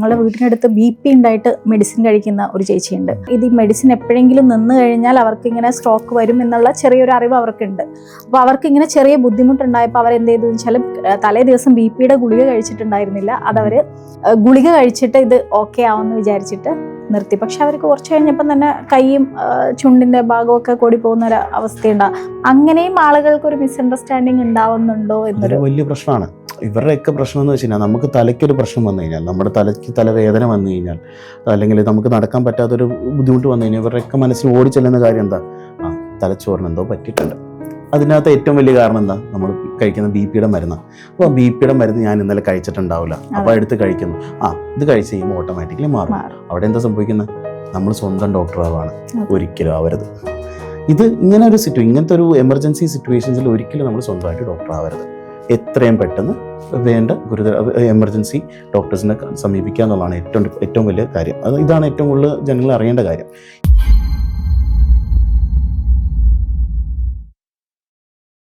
ഞങ്ങളുടെ വീടിനടുത്ത് B P ഉണ്ടായിട്ട് മെഡിസിൻ കഴിക്കുന്ന ഒരു ചേച്ചിയുണ്ട്. ഇത് ഈ മെഡിസിൻ എപ്പോഴെങ്കിലും നിന്ന് കഴിഞ്ഞാൽ അവർക്ക് ഇങ്ങനെ സ്ട്രോക്ക് വരും എന്നുള്ള ചെറിയൊരു അറിവ് അവർക്കുണ്ട്. അപ്പോൾ അവർക്ക് ഇങ്ങനെ ചെറിയ ബുദ്ധിമുട്ടുണ്ടായപ്പോൾ അവർ എന്ത് ചെയ്തു വെച്ചാൽ തലേ ദിവസം ബി പിയുടെ ഗുളിക കഴിച്ചിട്ടുണ്ടായിരുന്നില്ല. അതവർ ഗുളിക കഴിച്ചിട്ട് ഇത് ഓക്കെ ആവുമെന്ന് വിചാരിച്ചിട്ട് നിർത്തി. പക്ഷെ അവർക്ക് കുറച്ച് കഴിഞ്ഞപ്പം തന്നെ കൈയും ചുണ്ടിന്റെ ചുണ്ടിന്റെ ഭാഗമൊക്കെ കൂടി പോകുന്ന ഒരു അവസ്ഥയുണ്ടാവും അങ്ങനെയും ആളുകൾക്ക് ഒരു മിസ്അണ്ടർസ്റ്റാൻഡിങ് ഉണ്ടാവുന്നുണ്ടോ എന്നൊരു വലിയ പ്രശ്നമാണ്. ഇവരുടെയൊക്കെ പ്രശ്നം എന്ന് വെച്ച് കഴിഞ്ഞാൽ നമുക്ക് തലയ്ക്കൊരു പ്രശ്നം വന്നു കഴിഞ്ഞാൽ നമ്മുടെ തലയ്ക്ക് തലവേദന വന്നു കഴിഞ്ഞാൽ അല്ലെങ്കിൽ നമുക്ക് നടക്കാൻ പറ്റാത്തൊരു ബുദ്ധിമുട്ട് വന്നു കഴിഞ്ഞാൽ ഇവരുടെയൊക്കെ മനസ്സിൽ ഓടിച്ചെല്ലുന്ന കാര്യം എന്താ? ആ തലച്ചോറിന് എന്തോ പറ്റിയിട്ടുണ്ട്. അതിനകത്ത് ഏറ്റവും വലിയ കാരണം എന്താ? നമ്മൾ കഴിക്കുന്ന ബി പിയുടെ മരുന്നാണ് അപ്പോൾ ബി പിയുടെ മരുന്ന് ഞാൻ ഇന്നലെ കഴിച്ചിട്ടുണ്ടാവില്ല. അപ്പോൾ എടുത്ത് കഴിക്കുന്നു. ആ ഇത് കഴിച്ച് കഴിയുമ്പോൾ ഓട്ടോമാറ്റിക്കലി മാറും. അവിടെ എന്താ സംഭവിക്കുന്നത് നമ്മൾ സ്വന്തം അതെ. ഒരിക്കലും ആവരുത്. ഇത് ഇങ്ങനെ ഒരു സിറ്റു ഇങ്ങനത്തെ ഒരു എമർജൻസി സിറ്റുവേഷൻസിൽ ഒരിക്കലും നമ്മൾ സ്വന്തമായിട്ട് ഡോക്ടർ ആവരുത്. എത്രയും പെട്ടെന്ന് വേണ്ട ഗുരുതര എമർജൻസി ഡോക്ടേഴ്സിനെ സമീപിക്കുക എന്നുള്ളതാണ് ഏറ്റവും ഏറ്റവും വലിയ കാര്യം. അത് ഇതാണ് ഏറ്റവും കൂടുതൽ ജനങ്ങൾ അറിയേണ്ട കാര്യം.